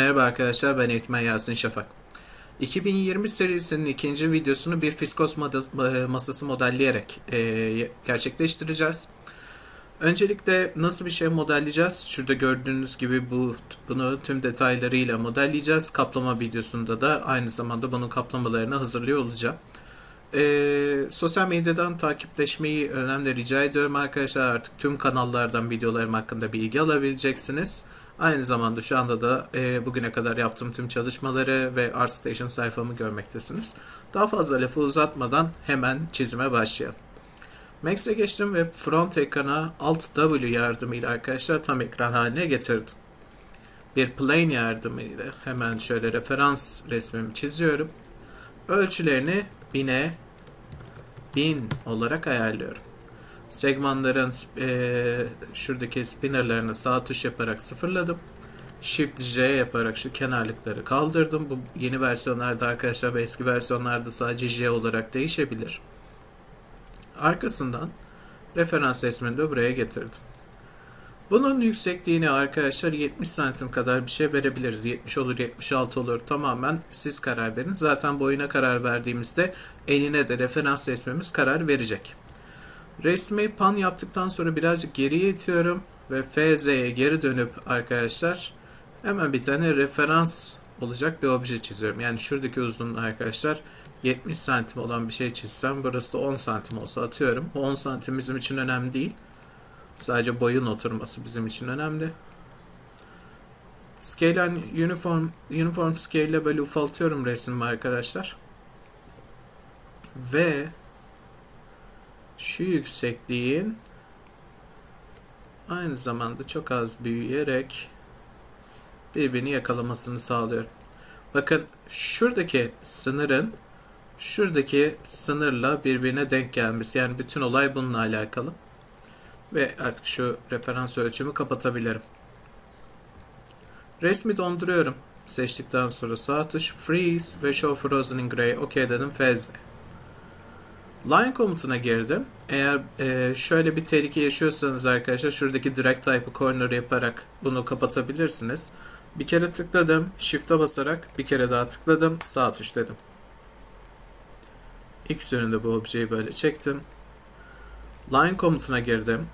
Merhaba arkadaşlar ben eğitmen Yasin Şafak. 2020 serisinin ikinci videosunu bir fiskos e, masası modelleyerek e, gerçekleştireceğiz. Öncelikle nasıl bir şey modelleyeceğiz? Şurada gördüğünüz gibi bu bunu tüm detaylarıyla modelleyeceğiz. Kaplama videosunda da aynı zamanda bunun kaplamalarını hazırlıyor olacağım. E, sosyal medyadan takipleşmeyi önemli rica ediyorum arkadaşlar. Artık tüm kanallardan videolarım hakkında bilgi alabileceksiniz. Aynı zamanda şu anda da e, bugüne kadar yaptığım tüm çalışmaları ve ArtStation sayfamı görmektesiniz. Daha fazla lafı uzatmadan hemen çizime başlayalım. Max'e geçtim ve front ekrana Alt W yardımıyla arkadaşlar tam ekran haline getirdim. Bir plane yardımıyla hemen şöyle referans resmimi çiziyorum. Ölçülerini 1000'e 1000 olarak ayarlıyorum. Segmentların e, şuradaki spinnerlarını sağ tuş yaparak sıfırladım. Shift J yaparak şu kenarlıkları kaldırdım. Bu yeni versiyonlarda arkadaşlar ve eski versiyonlarda sadece J olarak değişebilir. Arkasından referans resmini de buraya getirdim. Bunun yüksekliğini arkadaşlar 70 santim kadar bir şey verebiliriz. 70 olur 76 olur tamamen siz karar verin. Zaten boyuna karar verdiğimizde enine de referans resmimiz karar verecek. Resmi pan yaptıktan sonra birazcık geriye itiyorum ve FZ'ye geri dönüp arkadaşlar hemen bir tane referans olacak bir obje çiziyorum. Yani şuradaki uzunluğu arkadaşlar 70 santim olan bir şey çizsem burası da 10 santim olsa atıyorum. Bu 10 santim bizim için önemli değil. Sadece boyun oturması bizim için önemli. Scale and uniform, uniform scale ile böyle ufaltıyorum resmimi arkadaşlar. Ve şu yüksekliğin aynı zamanda çok az büyüyerek birbirini yakalamasını sağlıyorum. Bakın şuradaki sınırın şuradaki sınırla birbirine denk gelmesi. Yani bütün olay bununla alakalı. Ve artık şu referans ölçümü kapatabilirim. Resmi donduruyorum. Seçtikten sonra sağ tuş Freeze ve Show Frozen in Gray. OK dedim. FZ. Line komutuna girdim. Eğer e, şöyle bir tehlike yaşıyorsanız arkadaşlar şuradaki drag type'ı corner yaparak bunu kapatabilirsiniz. Bir kere tıkladım. Shift'e basarak bir kere daha tıkladım. Sağ tuş dedim. X yönünde bu objeyi böyle çektim. Line komutuna girdim.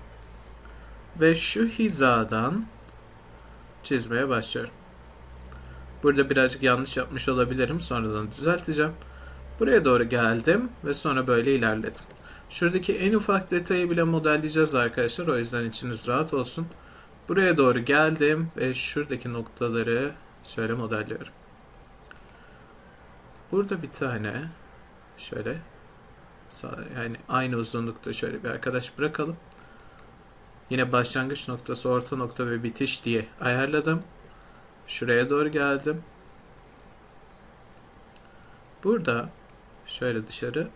Ve şu hizadan çizmeye başlıyorum. Burada birazcık yanlış yapmış olabilirim. Sonradan düzelteceğim. Buraya doğru geldim ve sonra böyle ilerledim. Şuradaki en ufak detayı bile modelleyeceğiz arkadaşlar. O yüzden içiniz rahat olsun. Buraya doğru geldim ve şuradaki noktaları şöyle modelliyorum. Burada bir tane şöyle yani aynı uzunlukta şöyle bir arkadaş bırakalım. Yine başlangıç noktası, orta nokta ve bitiş diye ayarladım. Şuraya doğru geldim. Burada şöyle dışarı.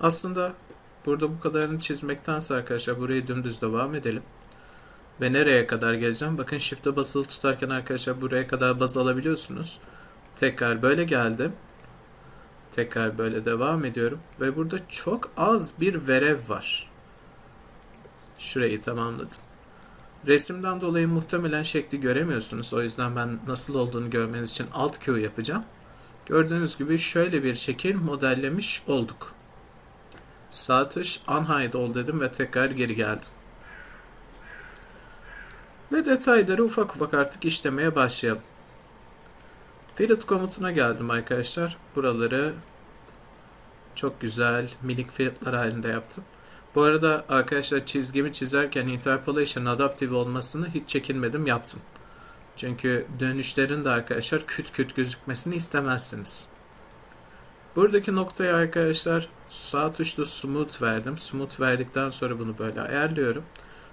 Aslında burada bu kadarını çizmektense arkadaşlar burayı dümdüz devam edelim. Ve nereye kadar geleceğim? Bakın shift'e basılı tutarken arkadaşlar buraya kadar baz alabiliyorsunuz. Tekrar böyle geldim. Tekrar böyle devam ediyorum. Ve burada çok az bir verev var. Şurayı tamamladım. Resimden dolayı muhtemelen şekli göremiyorsunuz. O yüzden ben nasıl olduğunu görmeniz için Alt Q yapacağım. Gördüğünüz gibi şöyle bir şekil modellemiş olduk. Sağ tuş Unhide ol dedim ve tekrar geri geldim. Ve detayları ufak ufak artık işlemeye başlayalım. Fillet komutuna geldim arkadaşlar. Buraları çok güzel minik filletler halinde yaptım. Bu arada arkadaşlar çizgimi çizerken interpolation adaptive olmasını hiç çekinmedim yaptım. Çünkü dönüşlerin de arkadaşlar küt küt gözükmesini istemezsiniz. Buradaki noktaya arkadaşlar sağ tuşla smooth verdim. Smooth verdikten sonra bunu böyle ayarlıyorum.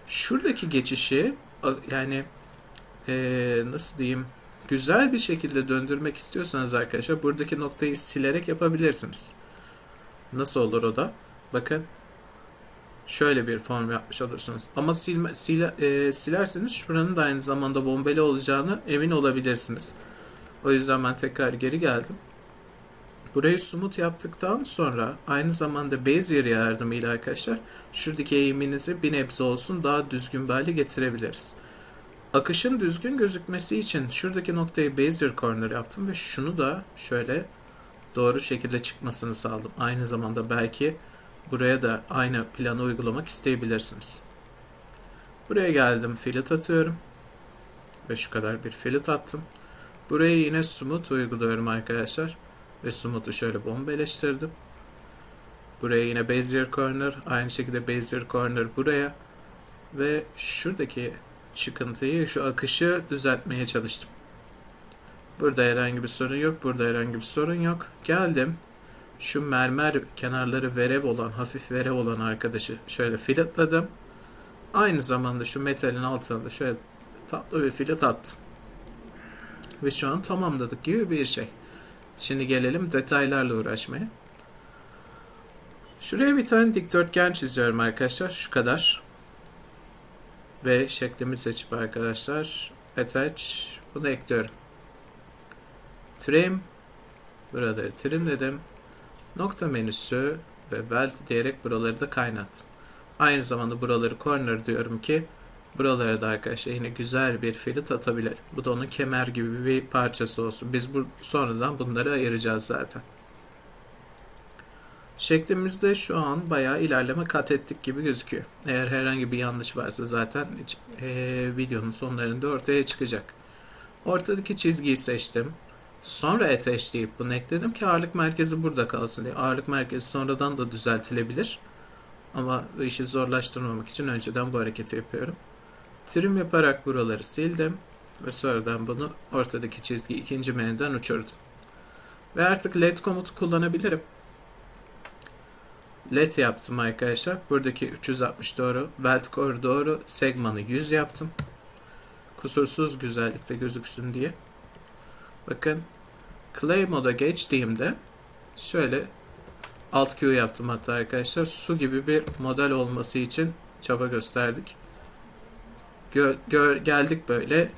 Şuradaki geçişi yani ee, nasıl diyeyim güzel bir şekilde döndürmek istiyorsanız arkadaşlar buradaki noktayı silerek yapabilirsiniz. Nasıl olur o da? Bakın şöyle bir form yapmış olursunuz. Ama silme, sile, e, silerseniz şuranın da aynı zamanda bombeli olacağını emin olabilirsiniz. O yüzden ben tekrar geri geldim. Burayı smooth yaptıktan sonra aynı zamanda Bezier yardımıyla arkadaşlar şuradaki eğiminizi bir nebze olsun daha düzgün bir hale getirebiliriz. Akışın düzgün gözükmesi için şuradaki noktayı Bezier Corner yaptım ve şunu da şöyle doğru şekilde çıkmasını sağladım. Aynı zamanda belki buraya da aynı planı uygulamak isteyebilirsiniz. Buraya geldim, fillet atıyorum. Ve şu kadar bir fillet attım. Buraya yine smooth uyguluyorum arkadaşlar. Ve smooth'u şöyle bombeleştirdim. Buraya yine Bezier Corner. Aynı şekilde Bezier Corner buraya. Ve şuradaki çıkıntıyı, şu akışı düzeltmeye çalıştım. Burada herhangi bir sorun yok. Burada herhangi bir sorun yok. Geldim. Şu mermer kenarları verev olan, hafif verev olan arkadaşı şöyle filetledim. Aynı zamanda şu metalin altına da şöyle tatlı bir filet attım. Ve şu an tamamladık gibi bir şey. Şimdi gelelim detaylarla uğraşmaya. Şuraya bir tane dikdörtgen çiziyorum arkadaşlar. Şu kadar. Ve şeklimi seçip arkadaşlar attach bunu ekliyorum. Trim buraları trimledim. Nokta menüsü ve weld diyerek buraları da kaynattım. Aynı zamanda buraları corner diyorum ki buralara da arkadaşlar yine güzel bir fillet atabilirim. Bu da onun kemer gibi bir parçası olsun. Biz bu sonradan bunları ayıracağız zaten. Şeklimizde şu an bayağı ilerleme kat ettik gibi gözüküyor. Eğer herhangi bir yanlış varsa zaten e, videonun sonlarında ortaya çıkacak. Ortadaki çizgiyi seçtim. Sonra attach deyip bunu ekledim ki ağırlık merkezi burada kalsın diye. Ağırlık merkezi sonradan da düzeltilebilir. Ama işi zorlaştırmamak için önceden bu hareketi yapıyorum. Trim yaparak buraları sildim. Ve sonradan bunu ortadaki çizgi ikinci menüden uçurdum. Ve artık LED komutu kullanabilirim. LED yaptım arkadaşlar. Buradaki 360 doğru, weld core doğru, segmanı 100 yaptım. Kusursuz güzellikte gözüksün diye. Bakın Clay moda geçtiğimde şöyle alt Q yaptım hatta arkadaşlar. Su gibi bir model olması için çaba gösterdik. Gö gö geldik böyle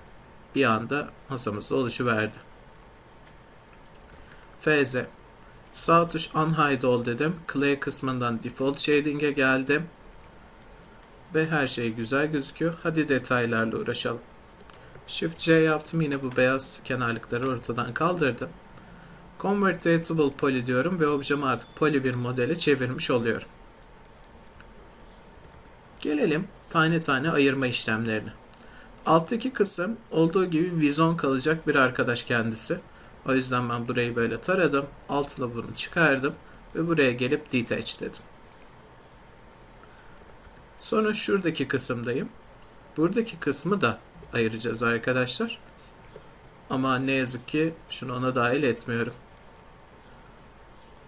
bir anda masamızda oluşuverdi. FZ Sağ tuş Unhide All dedim. Clay kısmından Default Shading'e geldim. Ve her şey güzel gözüküyor. Hadi detaylarla uğraşalım. Shift C yaptım. Yine bu beyaz kenarlıkları ortadan kaldırdım. Convertible Poly diyorum ve objemi artık poly bir modele çevirmiş oluyorum. Gelelim tane tane ayırma işlemlerine. Alttaki kısım olduğu gibi vizon kalacak bir arkadaş kendisi. O yüzden ben burayı böyle taradım. Altına bunu çıkardım. Ve buraya gelip detach dedim. Sonra şuradaki kısımdayım. Buradaki kısmı da ayıracağız arkadaşlar. Ama ne yazık ki şunu ona dahil etmiyorum.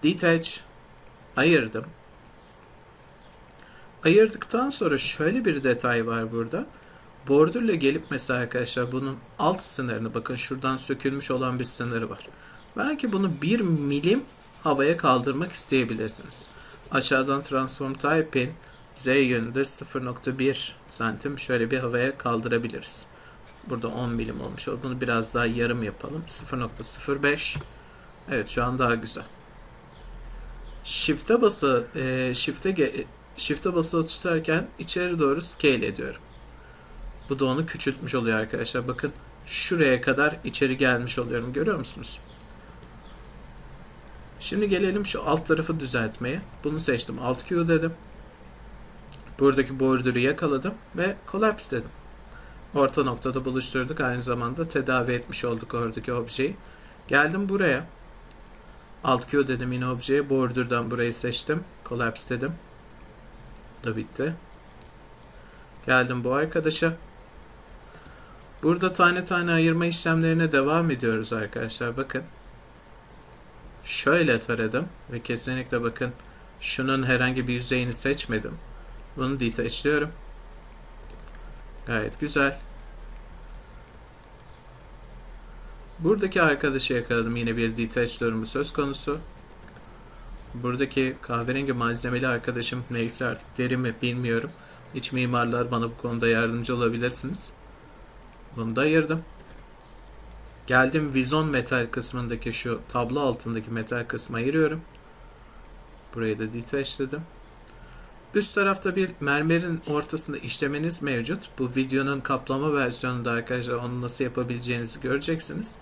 Detach ayırdım. Ayırdıktan sonra şöyle bir detay var burada. Bordürle gelip mesela arkadaşlar bunun alt sınırını bakın şuradan sökülmüş olan bir sınırı var. Belki bunu 1 milim havaya kaldırmak isteyebilirsiniz. Aşağıdan transform type'in z yönünde 0.1 santim şöyle bir havaya kaldırabiliriz. Burada 10 milim olmuş. Bunu biraz daha yarım yapalım. 0.05 Evet şu an daha güzel. Shift'e bası e, shift'e shift'e basılı tutarken içeri doğru scale ediyorum. Bu da onu küçültmüş oluyor arkadaşlar. Bakın şuraya kadar içeri gelmiş oluyorum. Görüyor musunuz? Şimdi gelelim şu alt tarafı düzeltmeye. Bunu seçtim. Alt Q dedim. Buradaki border'ı yakaladım ve collapse dedim. Orta noktada buluşturduk. Aynı zamanda tedavi etmiş olduk oradaki objeyi. Geldim buraya. Alt Q dedim yine objeye. Border'dan burayı seçtim. Collapse dedim. Bu da bitti. Geldim bu arkadaşa. Burada tane tane ayırma işlemlerine devam ediyoruz arkadaşlar. Bakın. Şöyle taradım ve kesinlikle bakın şunun herhangi bir yüzeyini seçmedim. Bunu detachliyorum. Gayet güzel. Buradaki arkadaşı yakaladım. Yine bir detach durumu söz konusu. Buradaki kahverengi malzemeli arkadaşım neyse artık deri mi bilmiyorum. İç mimarlar bana bu konuda yardımcı olabilirsiniz. Bunu da ayırdım. Geldim Vizon metal kısmındaki şu tablo altındaki metal kısmı ayırıyorum. Burayı da detachledim. Üst tarafta bir mermerin ortasında işlemeniz mevcut. Bu videonun kaplama versiyonunda arkadaşlar onu nasıl yapabileceğinizi göreceksiniz.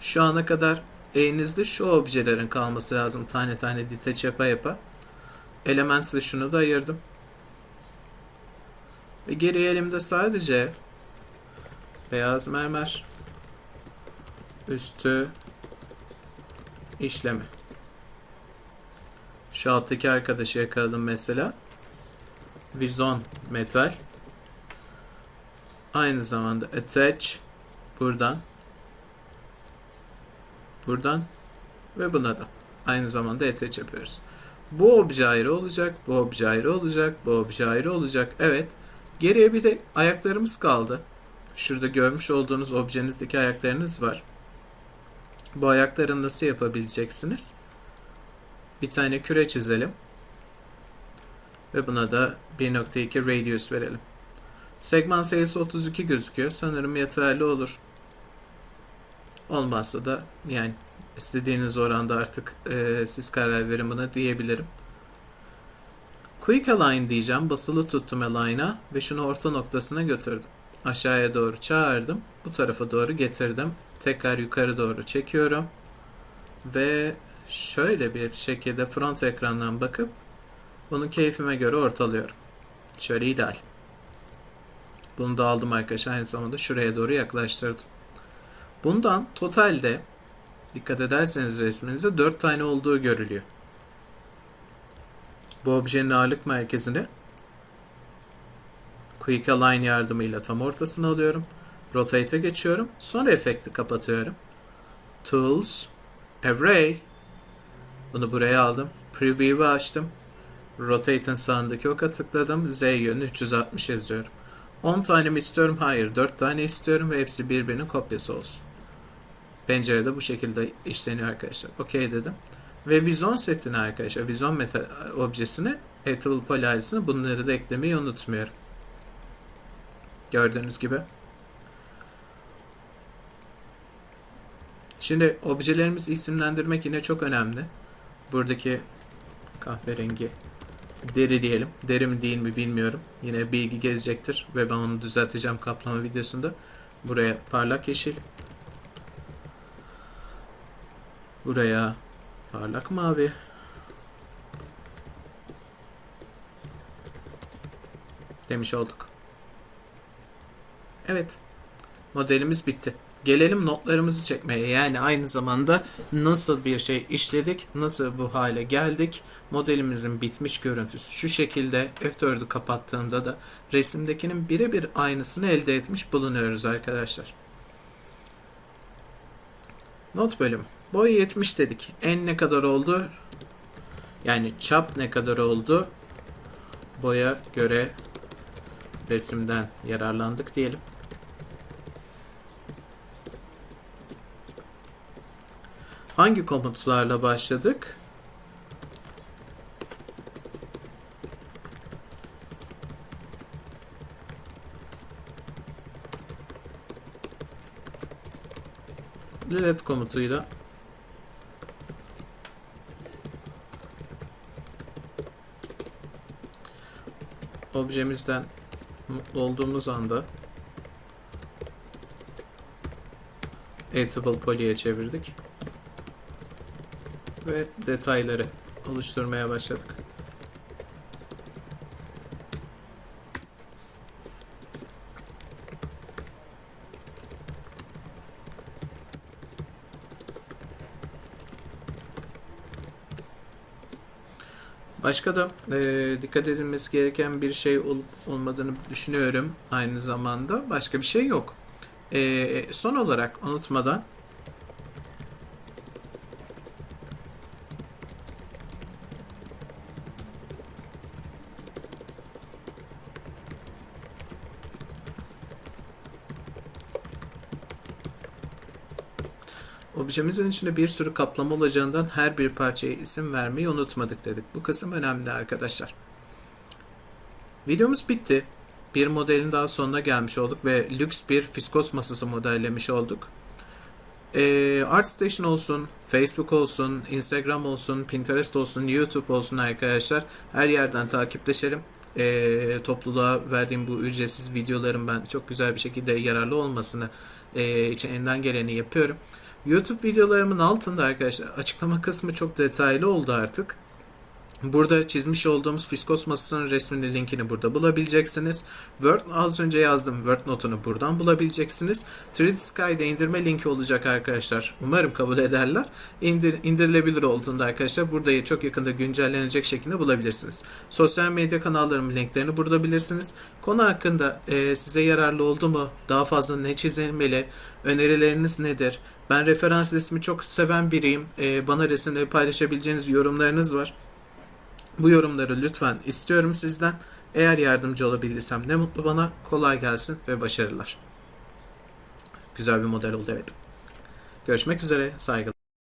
Şu ana kadar elinizde şu objelerin kalması lazım tane tane detach yapa yapa. Elements'le şunu da ayırdım. Ve geriye elimde sadece beyaz mermer üstü işleme. Şu alttaki arkadaşı yakaladım mesela. Vizon metal. Aynı zamanda attach buradan buradan ve buna da aynı zamanda attach yapıyoruz. Bu obje ayrı olacak, bu obje ayrı olacak, bu obje ayrı olacak. Evet. Geriye bir de ayaklarımız kaldı. Şurada görmüş olduğunuz objenizdeki ayaklarınız var. Bu ayakları nasıl yapabileceksiniz? Bir tane küre çizelim. Ve buna da 1.2 radius verelim. Segment sayısı 32 gözüküyor. Sanırım yeterli olur. Olmazsa da yani istediğiniz oranda artık e, siz karar verin buna diyebilirim. Quick Align diyeceğim. Basılı tuttum Align'a ve şunu orta noktasına götürdüm. Aşağıya doğru çağırdım. Bu tarafa doğru getirdim. Tekrar yukarı doğru çekiyorum. Ve şöyle bir şekilde front ekrandan bakıp bunu keyfime göre ortalıyorum. Şöyle ideal. Bunu da aldım arkadaşlar. Aynı zamanda şuraya doğru yaklaştırdım. Bundan totalde dikkat ederseniz resminize 4 tane olduğu görülüyor. Bu objenin ağırlık merkezini Quick Align yardımıyla tam ortasına alıyorum. Rotate'e geçiyorum. Sonra efekti kapatıyorum. Tools, Array. Bunu buraya aldım. Preview'u açtım. Rotate'in sağındaki oka tıkladım. Z yönü 360 yazıyorum. 10 tane mi istiyorum? Hayır. 4 tane istiyorum ve hepsi birbirinin kopyası olsun. Pencerede bu şekilde işleniyor arkadaşlar. OK dedim. Ve Vizon setini arkadaşlar, Vizon meta objesini, Editable Poly ailesine bunları da eklemeyi unutmuyorum. Gördüğünüz gibi. Şimdi objelerimizi isimlendirmek yine çok önemli. Buradaki kahverengi deri diyelim. Deri mi değil mi bilmiyorum. Yine bilgi gelecektir ve ben onu düzelteceğim kaplama videosunda. Buraya parlak yeşil. Buraya parlak mavi. Demiş olduk. Evet. Modelimiz bitti. Gelelim notlarımızı çekmeye. Yani aynı zamanda nasıl bir şey işledik, nasıl bu hale geldik. Modelimizin bitmiş görüntüsü şu şekilde. F4'ü kapattığında da resimdekinin birebir aynısını elde etmiş bulunuyoruz arkadaşlar. Not bölümü. Boy 70 dedik. En ne kadar oldu? Yani çap ne kadar oldu? Boya göre resimden yararlandık diyelim. Hangi komutlarla başladık? delete komutuyla objemizden mutlu olduğumuz anda Editable Poly'ye çevirdik ve detayları oluşturmaya başladık. Başka da e, dikkat edilmesi gereken bir şey olup olmadığını düşünüyorum aynı zamanda. Başka bir şey yok. E, son olarak unutmadan Objemizin içinde bir sürü kaplama olacağından her bir parçaya isim vermeyi unutmadık dedik. Bu kısım önemli arkadaşlar. Videomuz bitti. Bir modelin daha sonuna gelmiş olduk ve lüks bir fiskos masası modellemiş olduk. Ee, ArtStation olsun, Facebook olsun, Instagram olsun, Pinterest olsun, YouTube olsun arkadaşlar. Her yerden takipleşelim. Ee, topluluğa verdiğim bu ücretsiz videoların ben çok güzel bir şekilde yararlı olmasını e, için elinden geleni yapıyorum. YouTube videolarımın altında arkadaşlar açıklama kısmı çok detaylı oldu artık. Burada çizmiş olduğumuz fiskos masasının resmini linkini burada bulabileceksiniz. Word az önce yazdım. Word notunu buradan bulabileceksiniz. 3D Sky'de indirme linki olacak arkadaşlar. Umarım kabul ederler. İndir, indirilebilir olduğunda arkadaşlar burada çok yakında güncellenecek şekilde bulabilirsiniz. Sosyal medya kanallarımın linklerini burada bilirsiniz. Konu hakkında e, size yararlı oldu mu? Daha fazla ne çizilmeli? Önerileriniz nedir? Ben referans resmi çok seven biriyim. E, bana resimleri paylaşabileceğiniz yorumlarınız var. Bu yorumları lütfen istiyorum sizden. Eğer yardımcı olabildiysem ne mutlu bana. Kolay gelsin ve başarılar. Güzel bir model oldu evet. Görüşmek üzere. Saygılar.